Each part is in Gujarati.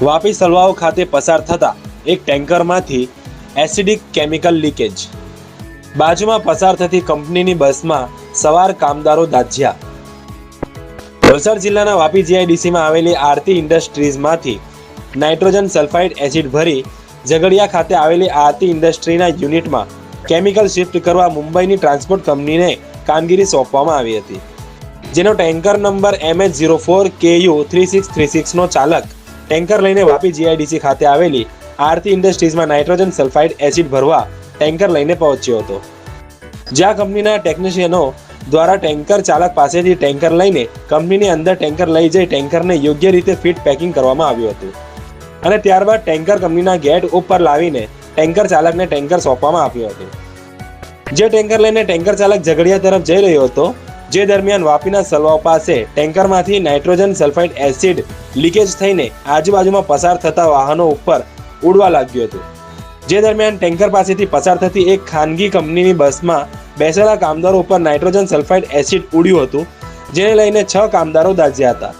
વાપી સલવાઓ ખાતે પસાર થતા એક ટેન્કરમાંથી એસિડિક કેમિકલ લીકેજ. બાજુમાં પસાર થતી કંપનીની બસમાં સવાર કામદારો દાઝ્યા વલસાડ જિલ્લાના વાપી જીઆઈડીસીમાં આવેલી આરતી ઇન્ડસ્ટ્રીઝમાંથી નાઇટ્રોજન સલ્ફાઇડ એસિડ ભરી ઝઘડિયા ખાતે આવેલી આરતી ઇન્ડસ્ટ્રીના યુનિટમાં કેમિકલ શિફ્ટ કરવા મુંબઈની ટ્રાન્સપોર્ટ કંપનીને કામગીરી સોંપવામાં આવી હતી. જેનો tanker number MH zero four KU three six three સિક્સનો ચાલક ટેન્કર લઈને વાપી જીઆઈડીસી ખાતે આવેલી આરતી ઇન્ડસ્ટ્રીઝમાં નાઇટ્રોજન સલ્ફાઇડ એસિડ ભરવા ટેન્કર લઈને પહોંચ્યો હતો. જ્યાં કંપનીના ટેકનિશિયનો દ્વારા ટેન્કર ચાલક પાસેથી ટેન્કર લઈને કંપનીની અંદર ટેન્કર લઈ જઈ ટેન્કરને યોગ્ય રીતે ફિટ પેકિંગ કરવામાં આવ્યું હતું. અને ત્યારબાદ ટેન્કર કંપનીના ગેટ ઉપર લાવીને ટેન્કર ચાલકને ટેન્કર સોંપવામાં આવ્યું હતું. જે ટેન્કર લઈને ટેન્કર ચાલક ઝઘડિયા તરફ જઈ રહ્યો હતો જે દરમિયાન વાપીના સલવાવ પાસે ટેન્કરમાંથી નાઇટ્રોજન સલ્ફાઇડ એસિડ લીકેજ થઈને આજુબાજુમાં પસાર થતા વાહનો ઉપર ઉડવા લાગ્યું હતું. જે દરમિયાન ટેન્કર પાસેથી પસાર થતી એક ખાનગી કંપનીની બસમાં બેસેલા કામદારો ઉપર નાઇટ્રોજન સલ્ફાઇડ એસિડ ઉડ્યું હતું, જેને લઈને છ કામદારો દાઝ્યા હતા.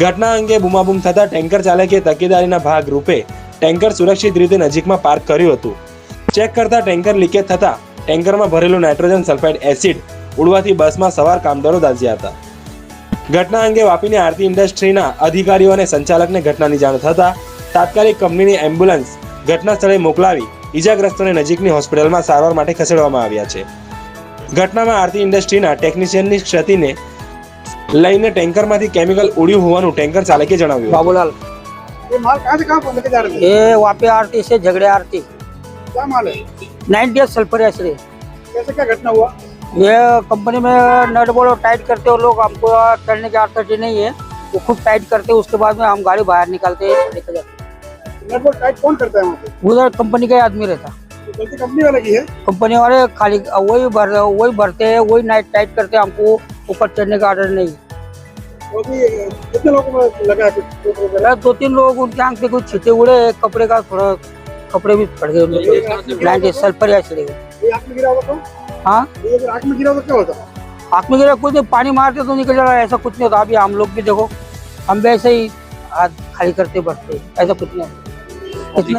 ઘટના અંગે બૂમાબૂમ થતા ટેન્કર ચાલકે તકેદારીના ભાગ રૂપે ટેન્કર સુરક્ષિત રીતે નજીકમાં પાર્ક કર્યું હતું. ચેક કરતા ટેન્કર લીકેજ થતા ટેન્કરમાં ભરેલું નાઇટ્રોજન સલ્ફાઇડ એસિડ ઉડવાથી બસમાં સવાર કામદારો દાઝ્યા હતા ઘટના અંગે વાપીની આરતી ઇન્ડસ્ટ્રીના અધિકારીઓ અને સંચાલકને ઘટનાની જાણ થતા તાત્કાલિક કંપનીની એમ્બ્યુલન્સ ઘટના સ્થળે મોકલાવી ઈજાગ્રસ્તોને નજીકની હોસ્પિટલમાં સારવાર માટે ખસેડવામાં આવ્યા છે ઘટનામાં આરતી ઇન્ડસ્ટ્રીના ટેકનિશિયનની ક્ષતિને લઈને ટેન્કરમાંથી કેમિકલ ઉડ્યું હોવાનું ટેન્કર ચાલકે જણાવ્યું હતું. बाबूलाल ये माल कहाँ से कहाँ पर लेके जा रहे थे ये वापी आरती से झगड़े आरती क्या माल है नाइन डेज सल्फर एसिड कैसे क्या घटना हुआ ये कंपनी में नट बोल्ट टाइट करते हो लोग हमको चढ़ने की आदत नहीं है। वो खूब टाइट करते हैं उसके बाद में हम गाड़ी बाहर निकालते हैं लेके जाते टाइट कौन करता है उधर कंपनी का आदमी रहता तो कंपनी वाले की है? कंपनी वाले खाली वही भर वही भरते हैं वही नाइट टाइट करते हैं हमको ऊपर चढ़ने का ऑर्डर नहीं है। तो कितने लोगों लगा है? दो तीन लोग उनके आँख पे कुछ छिटे उड़े कपड़े का थोड़ा कपड़े भी पड़ गए सल्फ़र है ये हुआ तो हाँ? ये अगर आँख में गिरा तो क्या होता? आँख में गिरा कुछ नहीं पानी मारते तो निकल जाता ऐसा कुछ नहीं होता। अभी हम लोग भी देखो हम भी ऐसे ही हाथ खाली करते बढ़ते ऐसा कुछ नहीं होता।